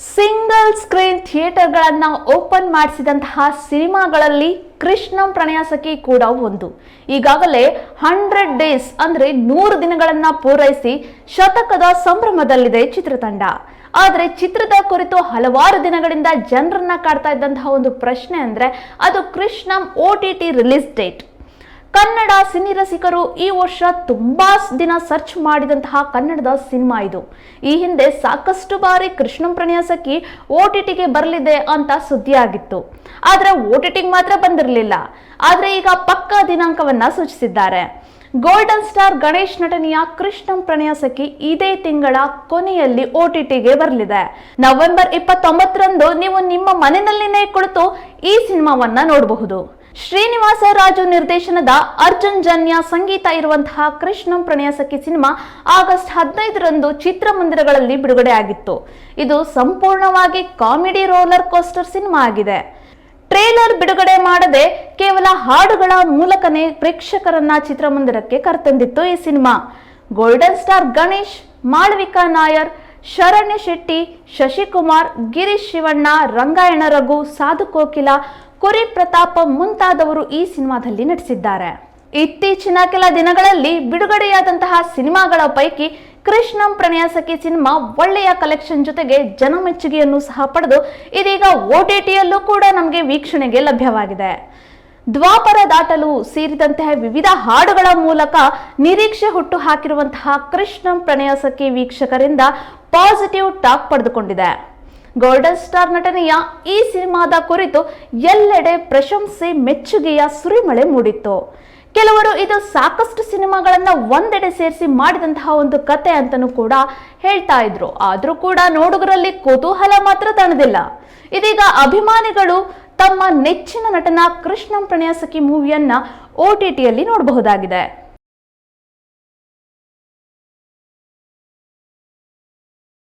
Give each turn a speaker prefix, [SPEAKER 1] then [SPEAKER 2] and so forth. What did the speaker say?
[SPEAKER 1] Single screen ಥಿಯೇಟರ್ಗಳನ್ನು open ಮಾಡಿಸಿದಂತಹ ಸಿನಿಮಾಗಳಲ್ಲಿ ಕೃಷ್ಣಂ ಪ್ರಣಯಾಸಕಿ ಕೂಡ ಒಂದು. ಈಗಾಗಲೇ ಹಂಡ್ರೆಡ್ ಡೇಸ್ ಅಂದ್ರೆ ನೂರು ದಿನಗಳನ್ನ ಪೂರೈಸಿ ಶತಕದ ಸಂಭ್ರಮದಲ್ಲಿದೆ ಚಿತ್ರತಂಡ. ಆದರೆ ಚಿತ್ರದ ಕುರಿತು ಹಲವಾರು ದಿನಗಳಿಂದ ಜನರನ್ನ ಕಾಡ್ತಾ ಇದ್ದಂತಹ ಒಂದು ಪ್ರಶ್ನೆ ಅಂದ್ರೆ ಅದು Krishnam O T T release date. Kannada cine ರಸಿಕರು ಈ ವರ್ಷ ತುಂಬಾ ದಿನ ಸರ್ಚ್ ಮಾಡಿದಂತಹ ಕನ್ನಡದ ಸಿನಿಮಾ ಇದು. ಈ ಹಿಂದೆ ಸಾಕಷ್ಟು ಬಾರಿ ಕೃಷ್ಣಂ ಪ್ರಣಯಾಸಕಿ ಓ ಟಿ ಬರಲಿದೆ ಅಂತ ಸುದ್ದಿಯಾಗಿತ್ತು. ಆದ್ರೆ ಓ ಟಿ ಮಾತ್ರ ಬಂದಿರಲಿಲ್ಲ. ಆದ್ರೆ ಈಗ ಪಕ್ಕಾ ದಿನಾಂಕವನ್ನ ಸೂಚಿಸಿದ್ದಾರೆ. ಗೋಲ್ಡನ್ ಸ್ಟಾರ್ ಗಣೇಶ್ ನಟನೆಯ ಕೃಷ್ಣಂ ಪ್ರಣಯಾಸಕಿ ಇದೇ ತಿಂಗಳ ಕೊನೆಯಲ್ಲಿ ಒ ಟಿ ಬರಲಿದೆ. ನವೆಂಬರ್ ಇಪ್ಪತ್ತೊಂಬತ್ತರಂದು ನೀವು ನಿಮ್ಮ ಮನೆಯಲ್ಲಿನೇ ಕುಳಿತು ಈ ಸಿನಿಮಾವನ್ನ ನೋಡಬಹುದು. ಶ್ರೀನಿವಾಸ ರಾಜು ನಿರ್ದೇಶನದ ಅರ್ಜುನ್ ಜನ್ಯ ಸಂಗೀತ ಇರುವಂತಹ ಕೃಷ್ಣಂ ಪ್ರಣಯಸಕ್ಕಿ ಸಿನಿಮಾ ಆಗಸ್ಟ್ ಹದಿನೈದರಂದು ಚಿತ್ರಮಂದಿರಗಳಲ್ಲಿ ಬಿಡುಗಡೆ ಆಗಿತ್ತು ಇದು ಸಂಪೂರ್ಣವಾಗಿ ಕಾಮಿಡಿ ರೋಲರ್ ಕೋಸ್ಟರ್ ಸಿನಿಮಾ ಆಗಿದೆ. ಟ್ರೇಲರ್ ಬಿಡುಗಡೆ ಮಾಡದೆ ಕೇವಲ ಹಾಡುಗಳ ಮೂಲಕನೇ ಪ್ರೇಕ್ಷಕರನ್ನ ಚಿತ್ರಮಂದಿರಕ್ಕೆ ಕರೆತಂದಿತ್ತು ಈ cinema. Golden star Ganesh, Malavika Nair, Sharanya Shetty, Shashikumar, Girish Shivanna, Rangayana Raghu, Sadhu Kokila Kuri ಪ್ರತಾಪ ಮುಂತಾದವರು ಈ ಸಿನಿಮಾದಲ್ಲಿ ನಟಿಸಿದ್ದಾರೆ. ಇತ್ತೀಚಿನ ಕೆಲ ದಿನಗಳಲ್ಲಿ ಬಿಡುಗಡೆಯಾದಂತಹ ಸಿನಿಮಾಗಳ ಪೈಕಿ ಕೃಷ್ಣಂ ಪ್ರಣಯಾಸಕಿ ಸಿನಿಮಾ ಒಳ್ಳೆಯ ಕಲೆಕ್ಷನ್ ಜೊತೆಗೆ ಜನಮೆಚ್ಚುಗೆಯನ್ನು ಸಹ ಪಡೆದು ಇದೀಗ ಓ ಟಿ ಟಿಯಲ್ಲೂ ಕೂಡ ನಮಗೆ ವೀಕ್ಷಣೆಗೆ ಲಭ್ಯವಾಗಿದೆ. ದ್ವಾಪರ ದಾಟಲು ಸೇರಿದಂತೆ ವಿವಿಧ ಹಾಡುಗಳ ಮೂಲಕ ನಿರೀಕ್ಷೆ ಹುಟ್ಟು ಹಾಕಿರುವಂತಹ ಕೃಷ್ಣಂ ಪ್ರಣಯಾಸಕಿ ವೀಕ್ಷಕರಿಂದ ಪಾಸಿಟಿವ್ ಟಾಕ್ ಪಡೆದುಕೊಂಡಿದೆ. ಗೋಲ್ಡನ್ ಸ್ಟಾರ್ ನಟನೆಯ ಈ ಸಿನಿಮಾದ ಕುರಿತು ಎಲ್ಲೆಡೆ ಪ್ರಶಂಸೆ ಮೆಚ್ಚುಗೆಯ ಸುರಿಮಳೆ ಮೂಡಿತ್ತು. ಕೆಲವರು ಇದು ಸಾಕಷ್ಟು ಸಿನಿಮಾಗಳನ್ನ ಒಂದೆಡೆ ಸೇರಿಸಿ ಮಾಡಿದಂತಹ ಒಂದು ಕತೆ ಅಂತಲೂ ಕೂಡ ಹೇಳ್ತಾ ಇದ್ರು. ಆದರೂ ಕೂಡ ನೋಡುಗರಲ್ಲಿ ಕುತೂಹಲ ಮಾತ್ರ ತಣದಿಲ್ಲ. ಇದೀಗ ಅಭಿಮಾನಿಗಳು ತಮ್ಮ ನೆಚ್ಚಿನ ನಟನ ಕೃಷ್ಣಂ ಪ್ರಣಯಾಸಕಿ ಮೂವಿಯನ್ನ ಒ ಟಿ ಟಿಯಲ್ಲಿ ನೋಡಬಹುದಾಗಿದೆ.